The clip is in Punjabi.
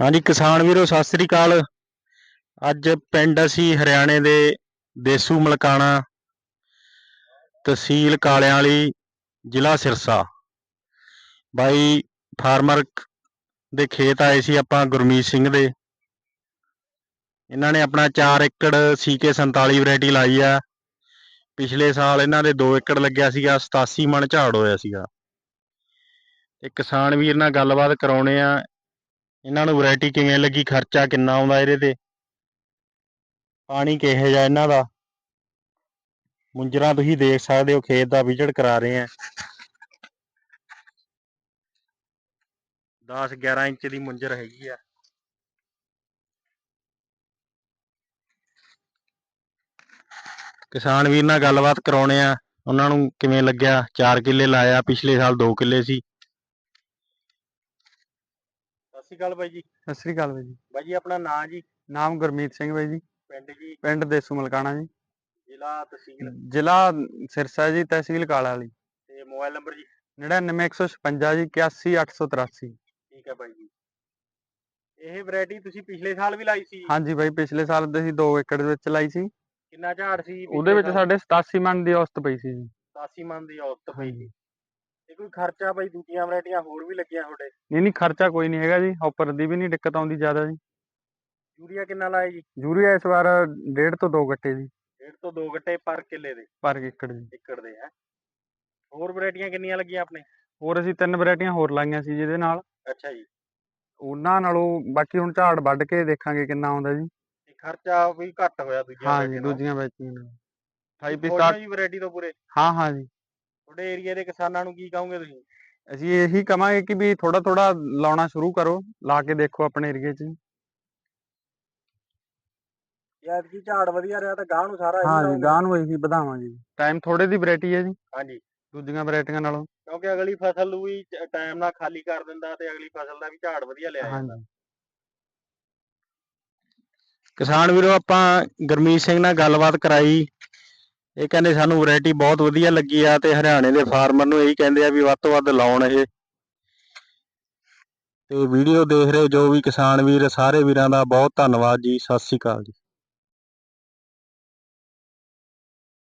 ਹਾਂਜੀ, ਕਿਸਾਨ ਵੀਰੋ, ਸਤਿ ਸ੍ਰੀ ਅਕਾਲ। ਅੱਜ ਪਿੰਡ ਅਸੀਂ ਹਰਿਆਣੇ ਦੇ ਦੇਸੂ ਮਲਕਾਣਾ ਤਹਿਸੀਲ ਕਾਲਿਆਂ ਵਾਲੀ ਜ਼ਿਲ੍ਹਾ ਸਿਰਸਾ। ਬਾਈ ਫਾਰਮਰ ਦੇ ਖੇਤ ਆਏ ਸੀ ਆਪਾਂ ਗੁਰਮੀਤ ਸਿੰਘ ਦੇ। ਇਹਨਾਂ ਨੇ ਆਪਣਾ 4 ਏਕੜ ਸੀਕੇ 47 ਵੈਰਾਈਟੀ ਲਾਈ ਆ। ਪਿਛਲੇ ਸਾਲ ਇਹਨਾਂ ਦੇ 2 ਏਕੜ ਲੱਗਿਆ ਸੀਗਾ 87 ਮਣ ਝਾੜ ਹੋਇਆ ਸੀਗਾ। ਤੇ ਕਿਸਾਨ ਵੀਰ ਨਾਲ ਗੱਲਬਾਤ ਕਰਾਉਣੇ ਆ। ਇਹਨਾਂ ਨੂੰ ਵੈਰਾਈਟੀ ਕਿਵੇਂ ਲੱਗੀ, ਖਰਚਾ ਕਿੰਨਾ ਆਉਂਦਾ ਇਹਦੇ ਤੇ? ਪਾਣੀ ਕਿਹੋ ਜਿਹਾ ਇਹਨਾਂ ਦਾ? ਮੁੰਜਰਾ ਤੁਸੀਂ ਦੇਖ ਸਕਦੇ ਹੋ, ਖੇਤ ਦਾ ਵਿਜੜ ਕਰਾ ਰਹੇ ਆ। 10 11 ਇੰਚ ਦੀ ਮੁੰਜਰ ਹੈਗੀ ਆ। ਕਿਸਾਨ ਵੀਰ ਨਾਲ ਗੱਲਬਾਤ ਕਰਾਉਣੇ ਆ। ਉਹਨਾਂ ਨੂੰ ਕਿਵੇਂ ਲੱਗਿਆ? 4 ਕਿੱਲੇ ਲਾਇਆ, ਪਿਛਲੇ ਸਾਲ 2 ਕਿੱਲੇ ਸੀ। ਸਤਿ ਸ਼੍ਰੀ ਅਕਾਲ ਬਾਈ ਜੀ। ਸਤਿ ਸ੍ਰੀ ਅਕਾਲ ਬਾਈ ਜੀ। ਬਾਈ ਜੀ ਆਪਣਾ ਨਾਂ ਜੀ? ਨਾਮ ਗੁਰਮੀਤ ਸਿੰਘ ਬਾਈ ਜੀ। ਪਿੰਡ ਜੀ? ਪਿੰਡ ਦੇਸੂ ਮਲਕਾਣਾ ਜੀ। ਜ਼ਿਲ੍ਹਾ ਤਹਿਸੀਲ। ਜ਼ਿਲ੍ਹਾ ਸਿਰਸਾ ਜੀ ਤਹਿਸੀਲ ਕਾਲਾ ਵਾਲੀ ਤੇ ਮੋਬਾਈਲ ਨੰਬਰ ਜੀ? 99156 ਜੀ 81883 ਠੀਕ ਹੈ ਬਾਈ ਜੀ। ਇਹ ਵੈਰਾਈਟੀ ਤੁਸੀਂ ਪਿਛਲੇ ਸਾਲ ਵੀ ਲਾਈ ਸੀ? ਹਾਂਜੀ ਬਾਈ ਪਿਛਲੇ ਸਾਲ ਦੇ ਅਸੀਂ 2 ਏਕੜ ਦੇ ਵਿੱਚ ਲਾਈ ਸੀ। ਕਿੰਨਾ ਝਾੜ ਸੀ? ਉਹਦੇ ਵਿੱਚ ਸਾਡੇ 87 ਮਣ ਦੀ ਔਸਤ ਪਈ ਸੀ ਜੀ। 87 ਮਨ ਦੀ ਔਸਤ ਪਈ। ਸੀ। ਤੇ ਕੋਈ ਖਰਚਾ ਬਾਈ ਦੂਜੀਆਂ ਵੈਰਾਈਟੀਆਂ ਹੋਰ ਵੀ ਲੱਗੀਆਂ ਤੁਹਾਡੇ। ਨਹੀਂ ਨਹੀਂ ਖਰਚਾ ਕੋਈ ਨਹੀਂ ਹੈਗਾ ਜੀ ਉੱਪਰ ਦੀ ਵੀ ਨਹੀਂ ਦਿੱਕਤ ਆਉਂਦੀ ਜ਼ਿਆਦਾ ਜੀ। ਯੂਰੀਆ ਕਿੰਨਾ ਲਾਇਆ ਜੀ? ਯੂਰੀਆ ਇਸ ਵਾਰ ਡੇਢ ਤੋਂ 2 ਗੱਟੇ ਜੀ। ਡੇਢ ਤੋਂ 2 ਗੱਟੇ ਪਰ ਕਿੱਲੇ ਦੇ। ਪਰ ਏਕੜ ਜੀ। ਏਕੜ ਦੇ ਹੈ। ਹੋਰ ਵੈਰਾਈਟੀਆਂ ਕਿੰਨੀਆਂ ਲੱਗੀਆਂ ਆਪਣੇ? ਹੋਰ ਅਸੀਂ ਤਿੰਨ ਵੈਰਾਈਟੀਆਂ ਹੋਰ ਲਾਈਆਂ ਸੀ ਜਿਹਦੇ ਨਾਲ। ਅੱਛਾ ਜੀ। ਉਹਨਾਂ ਨਾਲੋਂ ਬਾਕੀ ਹੁਣ ਝਾੜ ਵੱਢ ਕੇ ਦੇਖਾਂਗੇ ਕਿੰਨਾ ਆਉਂਦਾ ਜੀ। ਖਰਚਾ ਵੀ ਘੱਟ ਹੋਇਆ ਦੂਜੀਆਂ ਹਾਂ ਜੀ। ਦੂਜੀਆਂ ਵੈਚੀਆਂ ਨਾਲ। 28 ਖੁਸ਼ ਹੋ ਸਟਾਰਟ ਜੀ ਵੈਰਾਈਟੀ ਤੋਂ ਪੂਰੇ। ਹਾਂ ਹਾਂ ਜੀ। ਤੁਹਾਡੇ ਏਰੀਆ ਦੇ ਕਿਸਾਨਾਂ ਨੂੰ ਕੀ ਕਹੋਗੇ ਤੁਸੀਂ? ਅਸੀਂ ਇਹੀ ਕਵਾਂਗੇ ਕਿ ਵੀ ਥੋੜਾ ਥੋੜਾ ਲਾਉਣਾ ਸ਼ੁਰੂ ਕਰੋ ਲਾ ਕੇ ਦੇਖੋ ਆਪਣੇ ਏਰੀਏ 'ਚ। ਯਾਰ ਕੀ ਝਾੜ ਵਧੀਆ ਰਿਹਾ ਤਾਂ ਗਾਂ ਨੂੰ ਸਾਰਾ ਹਾਂ ਜੀ ਗਾਂ ਨੂੰ ਇਹੀ ਵਧਾਵਾਂਗੇ ਜੀ। ਟਾਈਮ ਥੋੜੇ ਦੀ ਵੈਰਾਈਟੀ ਹੈ ਜੀ। ਹਾਂਜੀ। ਦੂਜੀਆਂ ਵੈਰਾਈਟੀਆਂ ਨਾਲੋਂ। ਕਿਉਂਕਿ ਅਗਲੀ ਫਸਲ ਨੂੰ ਵੀ ਟਾਈਮ ਨਾਲ ਖਾਲੀ ਕਰ ਦਿੰਦਾ ਤੇ ਅਗਲੀ ਫਸਲ ਦਾ ਵੀ ਝਾੜ ਵਧੀਆ ਲਿਆ ਜਾਂਦਾ। ਹਾਂਜੀ। ਕਿਸਾਨ ਵੀਰੋ ਆਪਾਂ ਗੁਰਮੀਤ ਸਿੰਘ ਨਾਲ ਗੱਲਬਾਤ ਕਰਾਈ। ਇਹ ਕਹਿੰਦੇ ਸਾਨੂੰ ਵੈਰਾਈਟੀ ਬਹੁਤ ਵਧੀਆ ਲੱਗੀ ਆ ਤੇ ਹਰਿਆਣੇ ਦੇ ਫਾਰਮਰ ਨੂੰ ਇਹੀ ਕਹਿੰਦੇ ਆ ਵੀ ਵੱਧ ਤੋਂ ਵੱਧ ਲਾਉਣ ਇਹ। ਤੇ ਵੀਡੀਓ ਦੇਖ ਰਹੇ ਜੋ ਵੀ ਕਿਸਾਨ ਵੀਰ, ਸਾਰੇ ਵੀਰਾਂ ਦਾ ਬਹੁਤ ਧੰਨਵਾਦ ਜੀ, ਸਤਿ ਸ੍ਰੀ ਅਕਾਲ ਜੀ।